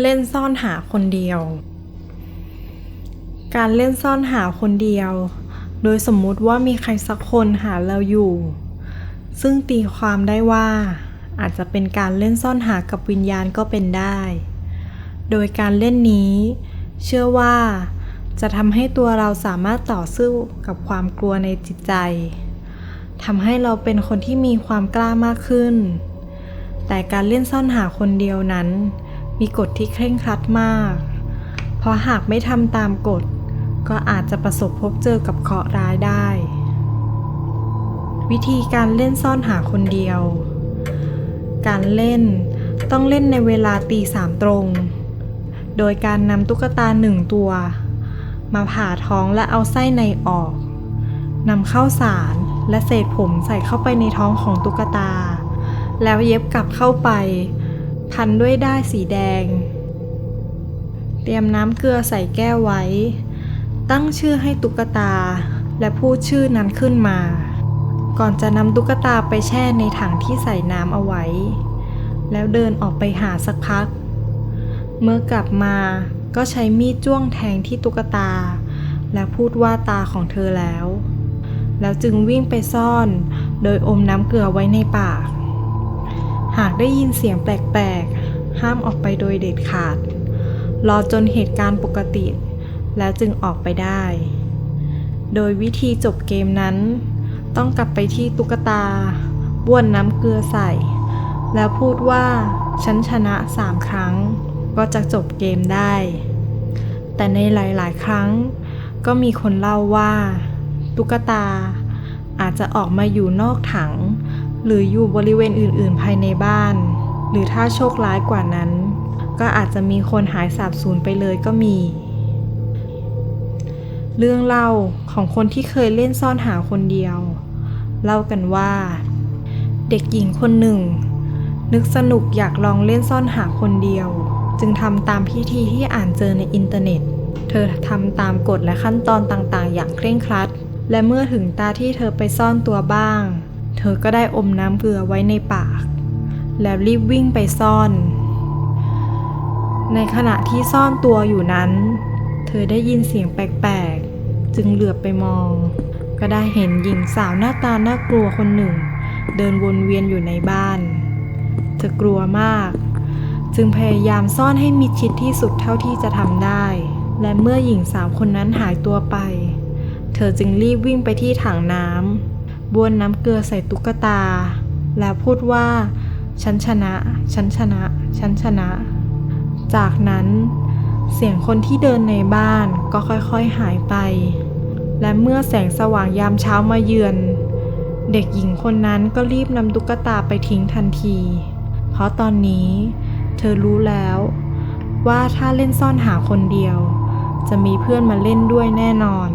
เล่นซ่อนหาคนเดียว การเล่นซ่อนหาคนเดียว โดยสมมุติว่ามีใครสักคนหาเราอยู่ ซึ่งตีความได้ว่า อาจจะเป็นการเล่นซ่อนหากับวิญญาณก็เป็นได้ โดยการเล่นนี้ เชื่อว่าจะทำให้ตัวเราสามารถต่อสู้กับความกลัวในจิตใจทำให้เราเป็นคนที่มีความกล้ามากขึ้น แต่การเล่นซ่อนหาคนเดียวนั้น มีกฎที่เคร่งครัดมาก เพราะหากไม่ทำตามกฎ ก็อาจจะประสบพบเจอกับเคราะห์ร้ายได้ วิธีการเล่นซ่อนหาคนเดียว การเล่นต้องเล่นในเวลาตีสามตรง โดยการนำตุ๊กตาหนึ่งตัว มาผ่าท้องและเอาไส้ในออกนำเข้าสารและเศษผมใส่เข้าไปในท้องของตุ๊กตา แล้วเย็บกลับเข้าไป พันด้วยด้ายสีแดง เตรียมน้ำเกลือใส่แก้วไว้ ตั้งชื่อให้ตุ๊กตา และพูดชื่อนั้นขึ้นมา ก่อนจะนำตุ๊กตาไปแช่ในถังที่ใส่น้ำเอาไว้ แล้วเดินออกไปหาสักพัก เมื่อกลับมาก็ใช้มีดจ้วงแทงที่ตุ๊กตา และพูดว่าตาของเธอแล้ว แล้วจึงวิ่งไปซ่อน โดยอมน้ำเกลือไว้ในปาก หากได้ยินเสียงแปลกๆ ห้ามออกไปโดยเด็ดขาด รอจนเหตุการณ์ปกติ แล้วจึงออกไปได้ โดยวิธีจบเกมนั้น ต้องกลับไปที่ตุ๊กตาบ้วนน้ำเกลือใส่ แล้วพูดว่า ฉันชนะสามครั้ง ก็จะจบเกมได้ แต่ในหลายๆ ครั้ง ก็มีคนเล่าว่า ตุ๊กตาอาจจะออกมาอยู่นอกถัง หรืออยู่บริเวณอื่น ๆ ภายในบ้าน หรือถ้าโชคร้ายกว่านั้น ก็อาจจะมีคนหายสาบสูญไปเลยก็มี เรื่องเล่าของคนที่เคยเล่นซ่อนหาคนเดียว เล่ากันว่า เด็กหญิงคนหนึ่ง นึกสนุกอยากลองเล่นซ่อนหาคนเดียว จึงทำตามพิธีที่อ่านเจอในอินเทอร์เน็ต เธอทำตามกฎและขั้นตอนต่าง ๆ อย่างเคร่งครัด และเมื่อถึงตาที่เธอไปซ่อนตัวบ้าง เธอก็ได้อมน้ำเกลือไว้ในปาก แล้วรีบวิ่งไปซ่อน ในขณะที่ซ่อนตัวอยู่นั้น เธอได้ยินเสียงแปลกๆ จึงเหลือบไปมอง ก็ได้เห็นหญิงสาวหน้าตาน่ากลัวคนหนึ่ง เดินวนเวียนอยู่ในบ้าน เธอกลัวมาก จึงพยายามซ่อนให้มิดชิดที่สุดเท่าที่จะทำได้ และเมื่อหญิงสาวคนนั้นหายตัวไป เธอจึงรีบวิ่งไปที่ถังน้ำ บ้วนน้ำเกลือใส่ตุ๊กตา แล้วพูดว่า ฉันชนะ ฉันชนะ ฉันชนะ จากนั้น เสียงคนที่เดินในบ้านก็ค่อยๆหายไป และเมื่อแสงสว่างยามเช้ามาเยือน เด็กหญิงคนนั้นก็รีบนำตุ๊กตาไปทิ้งทันที เพราะตอนนี้ เธอรู้แล้ว ว่าถ้าเล่นซ่อนหาคนเดียว จะมีเพื่อนมาเล่นด้วยแน่นอน